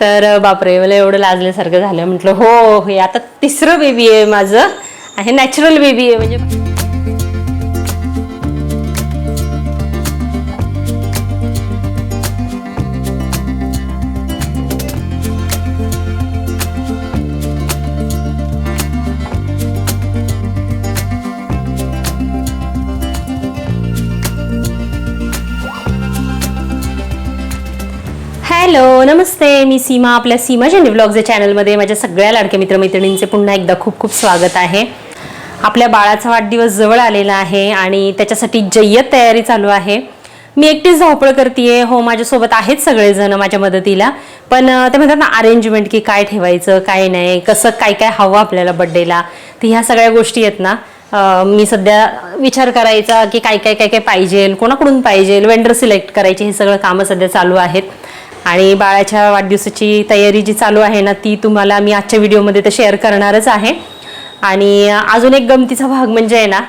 तर बापरे मला एवढं लाजल्यासारखं झालं. म्हटलं हो हे आता तिसरं बेबी आहे माझं. हे नॅचरल बेबी आहे म्हणजे हॅलो नमस्ते. मी सीमा आपल्या सीमा जेंडी ब्लॉग्स या चॅनलमध्ये माझ्या सगळ्या लाडक्या मित्रमैत्रिणींचे पुन्हा एकदा खूप खूप स्वागत आहे. आपल्या बाळाचा वाढदिवस जवळ आलेला आहे आणि त्याच्यासाठी जय्यत तयारी चालू आहे. मी एकटीच धावपळ करते हो माझ्यासोबत आहेत सगळेजण माझ्या मदतीला. पण ते म्हणतात ना अरेंजमेंट की काय ठेवायचं काय नाही कसं काय काय हवं आपल्याला बड्डेला तर ह्या सगळ्या गोष्टी आहेत ना मी सध्या विचार करायचा की काय काय काय काय पाहिजे कोणाकडून पाहिजे वेंडर सिलेक्ट करायचे हे सगळं कामं सध्या चालू आहेत. आणि बाळाच्या वाढदिवसाची तयारी जी चालू आहे ना ती तुम्हाला मी आजच्या व्हिडिओमध्ये तर शेअर करणारच आहे. आणि अजून एक गमतीचा भाग म्हणजे आहे ना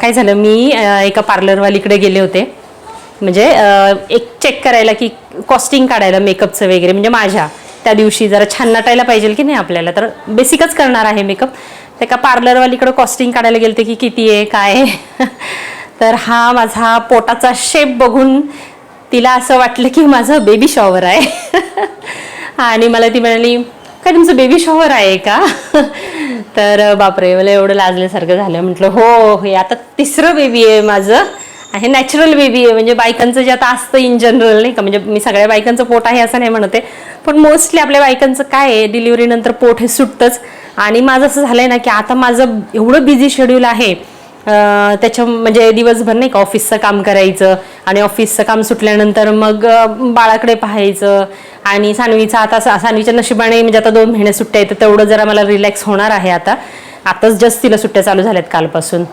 काय झालं मी एका पार्लरवालीकडे गेले होते. म्हणजे एक चेक करायला की कॉस्टिंग काढायला मेकअपचं वगैरे म्हणजे माझ्या. त्या दिवशी जरा छान नटायला पाहिजे की नाही आपल्याला? तर बेसिकच करणार आहे मेकअप तर पार्लरवालीकडं कॉस्टिंग काढायला गेलते की किती आहे काय तर हा माझा पोटाचा शेप बघून तिला असं वाटलं की माझं बेबी शॉवर आहे. आणि मला ती म्हणाली काय तुमचं बेबी शॉवर आहे का? तर बापरे मला एवढं लाजल्यासारखं झालं. म्हटलं हो हे आता तिसरं बेबी आहे माझं. हे नॅचरल बेबी आहे. म्हणजे बायकांचं जे आता असतं इन जनरल नाही का? म्हणजे मी सगळ्या बायकांचं पोट आहे असं नाही म्हणते. पण मोस्टली आपल्या बायकांचं काय आहे? डिलिव्हरी नंतर पोट हे सुटतंच. आणि माझं असं झालं आहे ना की आता माझं एवढं बिझी शेड्यूल आहे. त्याच्या म्हणजे दिवसभर नाही का ऑफिसचं काम करायचं आणि ऑफिसचं काम सुटल्यानंतर मग बाळाकडे पाहायचं आणि सानवीचा आता सानवीच्या नशिबाने म्हणजे आता दोन महिने सुट्ट्या येतात तेवढं जरा मला रिलॅक्स होणार आहे आता. आताच जस्ट तिला सुट्ट्या चालू झाल्यात कालपासून.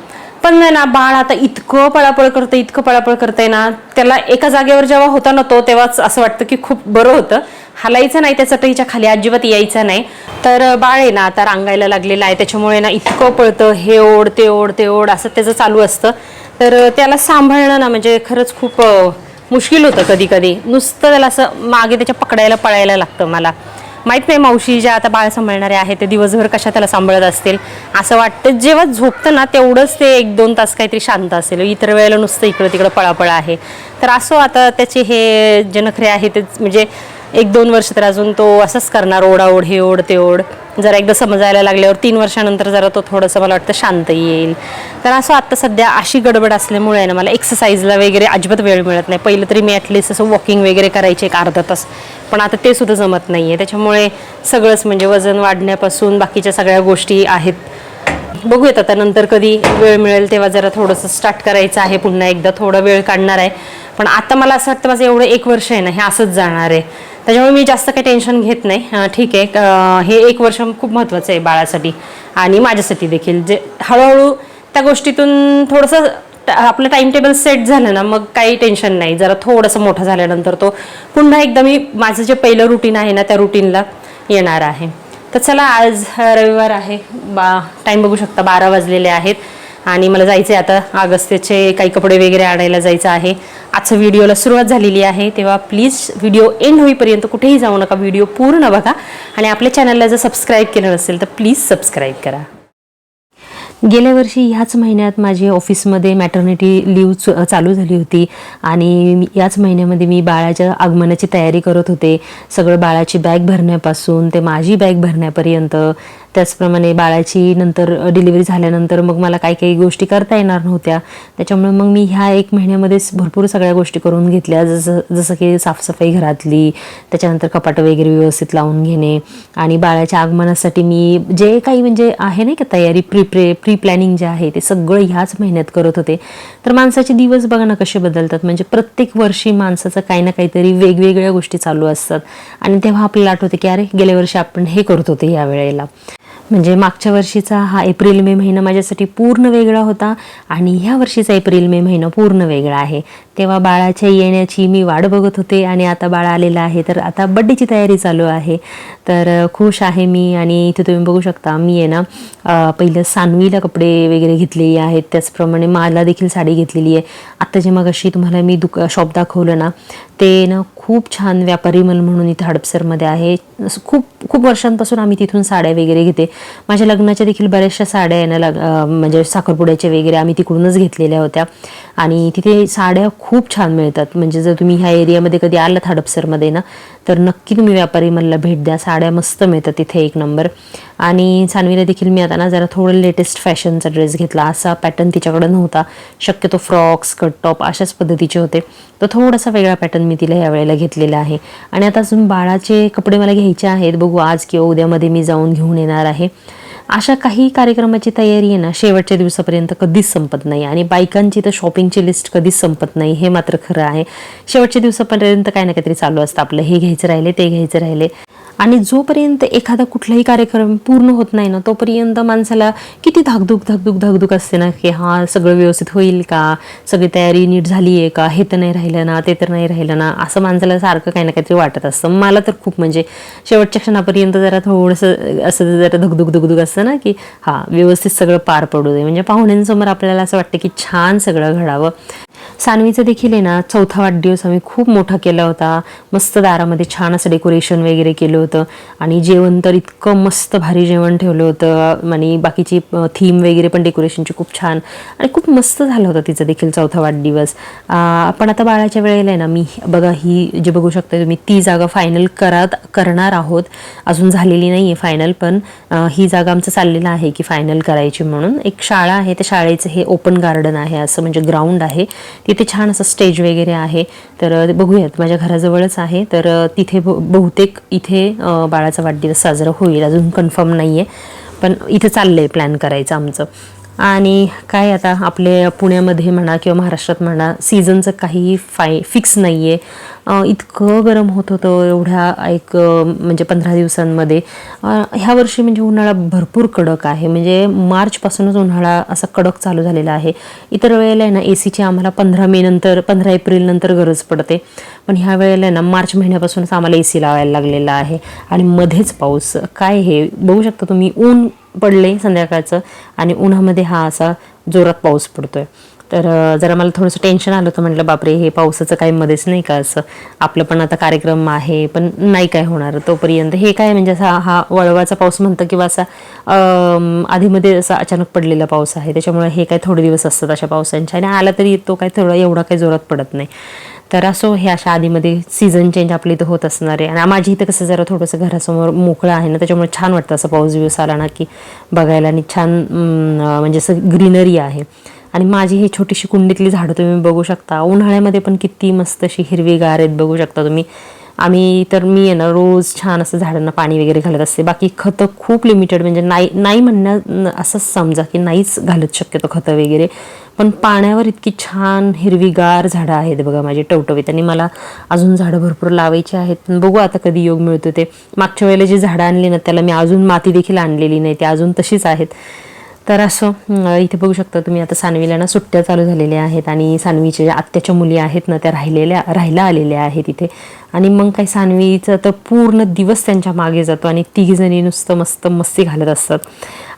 पण ना बाळ आता इतकं पळापळ करतं इतकं पळापळ करतंय ना त्याला एका जागेवर जेव्हा होता ना तो तेव्हाच असं वाटतं की खूप बरं होतं. हलायचं नाही त्या चटईच्या खाली अजिबात यायचं नाही. तर बाळ आहे ना आता रांगायला लागलेलं आहे त्याच्यामुळे ना इतकं पळतं हे ओढ ते ओढ ते ओढ असं त्याचं चालू असतं. तर त्याला सांभाळणं ना म्हणजे खरंच खूप मुश्किल होतं कधी कधी नुसतं त्याला असं मागे त्याच्या पकडायला पळायला लागतं मला. माहीत नाही मावशी ज्या आता बाळ सांभाळणारे आहेत ते दिवसभर कशा त्याला सांभाळत असतील. असं वाटतं जेव्हा झोपतं ना तेवढंच ते एक दोन तास काहीतरी शांत असेल. इतर वेळेला नुसतं इकडं तिकडं पळापळ आहे. तर असो आता त्याचे हे जे नखरे आहे ते म्हणजे एक दोन वर्ष तर अजून तो असंच करणार ओढाओढ हे ओढ ते ओढ. जरा एकदा समजायला लागल्यावर तीन वर्षानंतर जरा तो थोडंसं मला वाटतं शांत येईल. तर असं आत्ता सध्या अशी गडबड असल्यामुळे आहे ना मला एक्सरसाइजला वगैरे अजिबात वेळ मिळत नाही. पहिलं तरी मी ॲटलिस्ट असं वॉकिंग वगैरे करायचे एक अर्धा तास. पण आता ते सुद्धा जमत नाही आहे त्याच्यामुळे सगळंच म्हणजे वजन वाढण्यापासून बाकीच्या सगळ्या गोष्टी आहेत. बघूयात आता नंतर कधी वेळ मिळेल तेव्हा जरा थोडंसं स्टार्ट करायचं आहे. पुन्हा एकदा थोडा वेळ काढणार आहे. पण आता मला असं वाटतं माझं एवढं एक वर्ष आहे ना हे असंच जाणार आहे. त्याच्यामुळे मी जास्त काही टेन्शन घेत नाही. ठीक आहे. हे एक वर्ष खूप महत्त्वाचं आहे बाळासाठी. आणि माझ्यासाठी देखील. जे हळूहळू त्या गोष्टीतून थोडंसं आपलं टाइम टेबल सेट झालं ना मग काही टेन्शन नाही. जरा थोडंसं मोठं झाल्यानंतर तो पुन्हा एकदा मी माझं जे पहिलं रुटीन आहे ना त्या रुटीनला येणार आहे. तर चला आज रविवार आहे. बा टाईम बघू शकता. बारा वाजलेले आहेत. आणि मला जायचं आहे आता अगस्त्याचे काही कपडे वगैरे आणायला जायचं आहे. आजचं व्हिडिओला सुरुवात झालेली आहे. तेव्हा प्लीज व्हिडिओ एंड होईपर्यंत कुठेही जाऊ नका. व्हिडिओ पूर्ण बघा. आणि आपल्या चॅनलला जर सबस्क्राईब केलं नसेल तर प्लीज सबस्क्राईब करा. गेल्या वर्षी ह्याच महिन्यात माझी ऑफिसमध्ये मॅटर्निटी लिव्ह चालू झाली होती. आणि याच महिन्यामध्ये मी बाळाच्या आगमनाची तयारी करत होते. सगळं बाळाची बॅग भरण्यापासून ते माझी बॅग भरण्यापर्यंत. त्याचप्रमाणे बाळाची नंतर डिलिव्हरी झाल्यानंतर मग मला काही काही गोष्टी करता येणार नव्हत्या. त्याच्यामुळे मग मी ह्या एक महिन्यामध्येच भरपूर सगळ्या गोष्टी करून घेतल्या. जसं जसं की साफसफाई घरातली त्याच्यानंतर कपाटं वगैरे व्यवस्थित लावून घेणे आणि बाळाच्या आगमनासाठी मी जे काही म्हणजे आहे नाही का तयारी प्री प्रे प्री प्लॅनिंग जे आहे ते सगळं ह्याच महिन्यात करत होते. तर माणसाचे दिवस बघा ना कसे बदलतात. म्हणजे प्रत्येक वर्षी माणसाचं काही ना काहीतरी वेगवेगळ्या गोष्टी चालू असतात. आणि तेव्हा आपल्याला आठवते की अरे गेल्या वर्षी आपण हे करत होते या वेळेला. म्हणजे मागच्या वर्षीचा हा एप्रिल मे महिना माझ्यासाठी पूर्ण वेगळा होता आणि ह्या वर्षीचा एप्रिल मे महिना पूर्ण वेगळा आहे. तेव्हा बाळाच्या येण्याची मी वाट बघत होते आणि आता बाळ आलेलं आहे तर आता बड्डेची तयारी चालू आहे. तर खुश आहे मी आणि इथे तुम्ही बघू शकता मी आहे ना पहिलं सानवीला कपडे वगैरे घेतलेले आहेत. त्याचप्रमाणे मला देखील साडी घेतलेली आहे. आत्ता जे मग अशी तुम्हाला मी दुक शॉप दाखवलं ना ते ना खूप छान व्यापारी मल म्हणून इथे हडपसरमध्ये आहे. असं खूप खूप वर्षांपासून आम्ही तिथून साड्या वगैरे घेते. माझ्या लग्नाच्या देखील बऱ्याचशा साड्या आहे ना लग म्हणजे साखरपुड्याच्या वगैरे आम्ही तिकडूनच घेतलेल्या होत्या. आणि तिथे साड्या खूप छान मिळतात. म्हणजे जर तुम्ही ह्या एरियामध्ये कधी आलात हडपसरमध्ये ना तर नक्की तुम्ही व्यापारी मलला भेट द्या. साड्या मस्त मिळतात तिथे एक नंबर. आणि सानवीला देखील मी आता ना जरा थोडं लेटेस्ट फॅशनचा ड्रेस घेतला. असा पॅटर्न तिच्याकडे नव्हता. शक्यतो फ्रॉक्स कट टॉप अशाच पद्धतीचे होते. तर थोडासा वेगळा पॅटर्न मी तिला या वेळेला घेतलेला आहे. आणि आता अजून बाळाचे कपडे मला घ्यायचे आहेत. बघू आज किंवा उद्यामध्ये मी जाऊन घेऊन येणार आहे. अशा काही कार्यक्रमाची तयारी आहे ना शेवटच्या दिवसापर्यंत कधीच संपत नाही. आणि बायकांची तर शॉपिंगची लिस्ट कधीच संपत नाही. हे मात्र खरं आहे. शेवटच्या दिवसापर्यंत काही ना काहीतरी चालू असतं. आपलं हे घ्यायचं राहिले ते घ्यायचं राहिले. आणि जोपर्यंत एखादा कुठलाही कार्यक्रम पूर्ण होत नाही ना तोपर्यंत माणसाला किती धाकधूक धाकधूक धाकधूक असते ना की हा सगळं व्यवस्थित होईल का? सगळी तयारी नीट झाली आहे का? हे तर नाही राहिलं ना ते तर नाही राहिलं ना असं माणसाला सारखं काही ना काहीतरी वाटत असतं. मला तर खूप म्हणजे शेवटच्या क्षणापर्यंत जरा थोडंसं असं जरा धुकधुक धुकधुक असतं ना की हा व्यवस्थित सगळं पार पडू दे. म्हणजे पाहुण्यांसमोर आपल्याला असं वाटतं की छान सगळं घडावं. सानवीचं देखील आहे ना चौथा वाढदिवस आम्ही खूप मोठा केला होता. मस्त दारामध्ये छान असं डेकोरेशन वगैरे केलं होतं. आणि जेवण तर इतकं मस्त भारी जेवण ठेवलं होतं. आणि बाकीची थीम वगैरे पण डेकोरेशनची खूप छान आणि खूप मस्त झालं होतं तिचं देखील चौथा वाढदिवस. पण आता बाळाच्या वेळेला आहे ना मी बघा ही जे बघू शकता तुम्ही ती जागा फायनल करत करणार आहोत. अजून झालेली नाही आहे फायनल पण ही जागा आमचं चाललेलं आहे की फायनल करायची म्हणून. एक शाळा आहे त्या शाळेचं हे ओपन गार्डन आहे असं म्हणजे ग्राउंड आहे. तिथे छान असं स्टेज वगैरे आहे. तर बघूयात माझ्या घराजवळच आहे. तर तिथे बहुतेक इथे बाळाचा वाढदिवस साजरा होईल अजून कन्फर्म नाही आहे पण इथं चाललं आहे प्लॅन करायचं आमचं. आणि काय आता आपले पुण्यामध्ये म्हणा किंवा महाराष्ट्रात म्हणा सीझनचं काही फाय फिक्स नाही आहे इतकं गरम होत होतं एवढ्या एक म्हणजे पंधरा दिवसांमध्ये. ह्या वर्षी म्हणजे उन्हाळा भरपूर कडक आहे. म्हणजे मार्चपासूनच उन्हाळा असा कडक चालू झालेला आहे. इतर वेळेला आहे ना ए सीची आम्हाला पंधरा मे नंतर पंधरा एप्रिल नंतर गरज पडते. पण ह्या वेळेला आहे ना मार्च महिन्यापासूनच आम्हाला ए सी लावायला लागलेला आहे. आणि मध्येच पाऊस. काय हे बघू शकता तुम्ही ऊन पडले संध्याकाळचं आणि उन्हामध्ये हा असा जोरात पाऊस पडतोय. तर जरा मला थोडंसं टेन्शन आलं होतं. म्हटलं बापरे हे पावसाचं काही मध्येच नाही का असं? आपलं पण आता कार्यक्रम आहे पण नाही काय होणार. तोपर्यंत हे काय म्हणजे असा हा वळवाचा पाऊस म्हणतं किंवा असा आधीमध्ये असा अचानक पडलेला पाऊस आहे. त्याच्यामुळे हे काय थोडे दिवस असतात अशा पावसांच्या आणि आला तरी तो काय थोडा एवढा काही जोरात पडत नाही. तर असो हे अशा आधीमध्ये सीझन चेंज आपली इथं होत असणार आहे. आणि माझी इथं कसं जरा थोडंसं घरासमोर मोकळं आहे ना त्याच्यामुळे छान वाटतं असं पाऊस दिवस आला ना की बघायला. आणि छान म्हणजे असं ग्रीनरी आहे. आणि माझी ही छोटीशी कुंडीतली झाडं तुम्ही बघू शकता. उन्हाळ्यामध्ये पण किती मस्त अशी हिरवीगार आहेत बघू शकता तुम्ही. आम्ही तर मी आहे ना रोज छान असं झाडांना पाणी वगैरे घालत असते. बाकी खतं खूप लिमिटेड म्हणजे नाही नाही म्हणणं असंच समजा की नाहीच घालत शक्यतो खतं वगैरे. पण पाण्यावर इतकी छान हिरवीगार झाडं आहेत बघा माझे टवटवीत. आणि मला अजून झाडं भरपूर लावायची आहेत. पण बघू आता कधी योग मिळतो ते. मागच्या वेळेला जी झाडं आणली ना त्याला मी अजून माती देखील आणलेली नाही ते अजून तशीच आहेत. तर असं इथे बघू शकता तुम्ही आता सानवीला ना सुट्ट्या चालू झालेल्या आहेत आणि सानवीच्या ज्या आत्याच्या मुली आहेत ना त्या राहिलेल्या राहायला आलेल्या आहेत इथे. आणि मग काही सानवीचं तर पूर्ण दिवस त्यांच्या मागे जातो आणि तिघीजणी नुसतं मस्त मस्ती घालत असतात.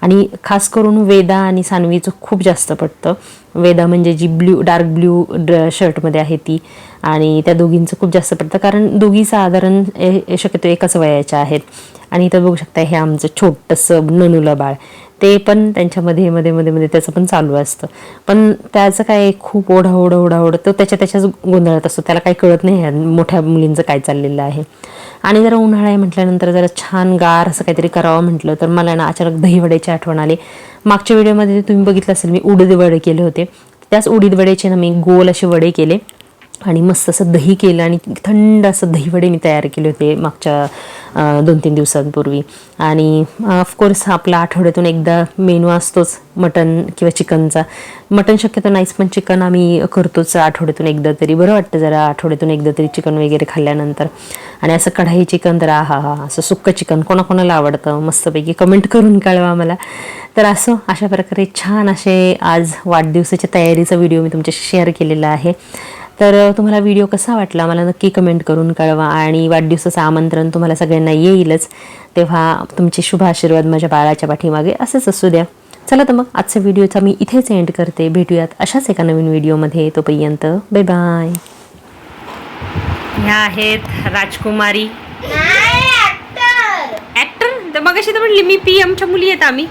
आणि खास करून वेदा आणि सानवीचं खूप जास्त पडतं वेदा म्हणजे जी ब्ल्यू डार्क ब्ल्यू ड्र शर्टमध्ये आहे ती. आणि त्या दोघींचं खूप जास्त पडतं कारण दोघी साधारण शक्यतो एकाच वयाच्या आहेत. आणि इथं बघू शकता हे आमचं छोटंसं ननुलं बाळ. ते पण त्यांच्यामध्ये मध्ये मध्ये मध्ये त्याचं पण चालू असतं. पण त्याचं काय खूप ओढा ओढा ओढा ओढ तो त्याच्या त्याच्याच गोंधळात असतो. त्याला काही कळत नाही ह्या मोठ्या मुलींचं काय चाललेलं आहे. आणि जरा उन्हाळा आहे म्हटल्यानंतर जरा छान गार असं काहीतरी करावं म्हटलं तर मला ना अचानक दहीवड्याची आठवण आली. मागच्या व्हिडिओमध्ये तुम्ही बघितलं असेल मी उडीद वडे केले होते. त्याच उडीद वड्याचे ना मी गोल असे वडे केले. आणि मस्त असं दही केलं आणि थंड असं दहीवडे मी तयार केले होते मागच्या दोन तीन दिवसांपूर्वी. आणि ऑफकोर्स आपला आठवड्यातून एकदा मेनू असतोच मटन किंवा चिकनचा. मटन शक्यतो नाहीच पण चिकन आम्ही करतोच आठवड्यातून एकदा तरी. बरं वाटतं जरा आठवड्यातून एकदा तरी चिकन वगैरे खाल्ल्यानंतर. आणि असं कढाई चिकन तर हा हा असं सुक्कं चिकन कोणाकोणाला आवडतं? मस्तपैकी कमेंट करून कळवा मला. तर असं अशा प्रकारे छान असे आज वाढदिवसाच्या तयारीचा व्हिडिओ मी तुमच्याशी शेअर केलेला आहे. तर तुम्हाला व्हिडिओ कसा वाटला? मला नक्की कमेंट करून कळवा आणि वाढदिवसाचं आमंत्रण तुम्हाला सगळ्यांना येईलच. तेव्हा तुमचे शुभ आशीर्वाद माझ्या बाळाच्या पाठीमागे असेच असू द्या. चला तर मग आजच्या व्हिडिओचा मी इथेच एंड करते. भेटूयात अशाच एका नवीन व्हिडिओमध्ये. तोपर्यंत बाय बाय ह्या आहेत राजकुमारी. नाही ऍक्टर तर मग तर म्हणली मी पी एमच्या मुली आहेत आम्ही.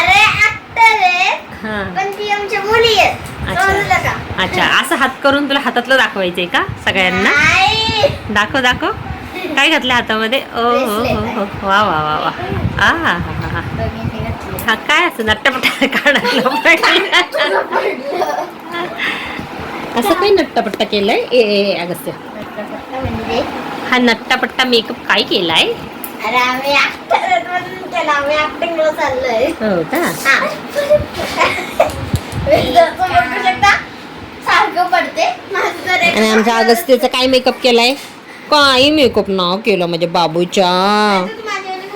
अरे ऍक्टर आहेत. हां. पण ती आमच्या मुली आहेत. अच्छा. अच्छा असं हात करून तुला हातातलं दाखवायचंय का सगळ्यांना? दाखव दाखव. काय घातलं हातामध्ये? ओ हो हो हो वा वा वा वा. आ हा हा हा. हा. काय असं नट्टपट्टा काढायला असं काही नट्टापट्टा केलंय? ए ए अगस्त्य. म्हणजे? हा नट्टापट्टा मेकअप काय केलाय? अरे आम्ही केलं. आम्ही ऍक्टिंगला चाललोय. हो का हा जसं बघू शकता सारखं पडते माझं तर एक- आणि आमच्या अगस्त्यचा काय मेकअप केलाय? काय मेकअप ना केलं माझ्या बाबूच्या.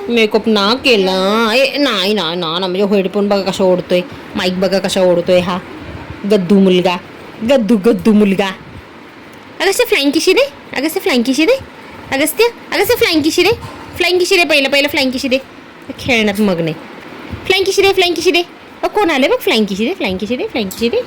मेकअप ना केला. ए नाही ना ना ना म्हणजे हेडफोन बघा कसा ओढतोय. माईक बघा कसा ओढतोय हा. गद्दू मुलगा. गद्दू गद्दू मुलगा. अगस्त्य फ्लँकीशी दे. अगस्त्य फ्लाईंग दे. Agastya Agastya flying kiss kiss दे. फ्लाईंग दे पहिलं पहिलं फ्लँकीशी दे. खेळण्यात मग नाही. फ्लँकीशी किशी दे फ्लाईंग दे. कोण आले बघ? फ्लँकीशी दे फ्लँकीशी दे फ्लँकीशी दे.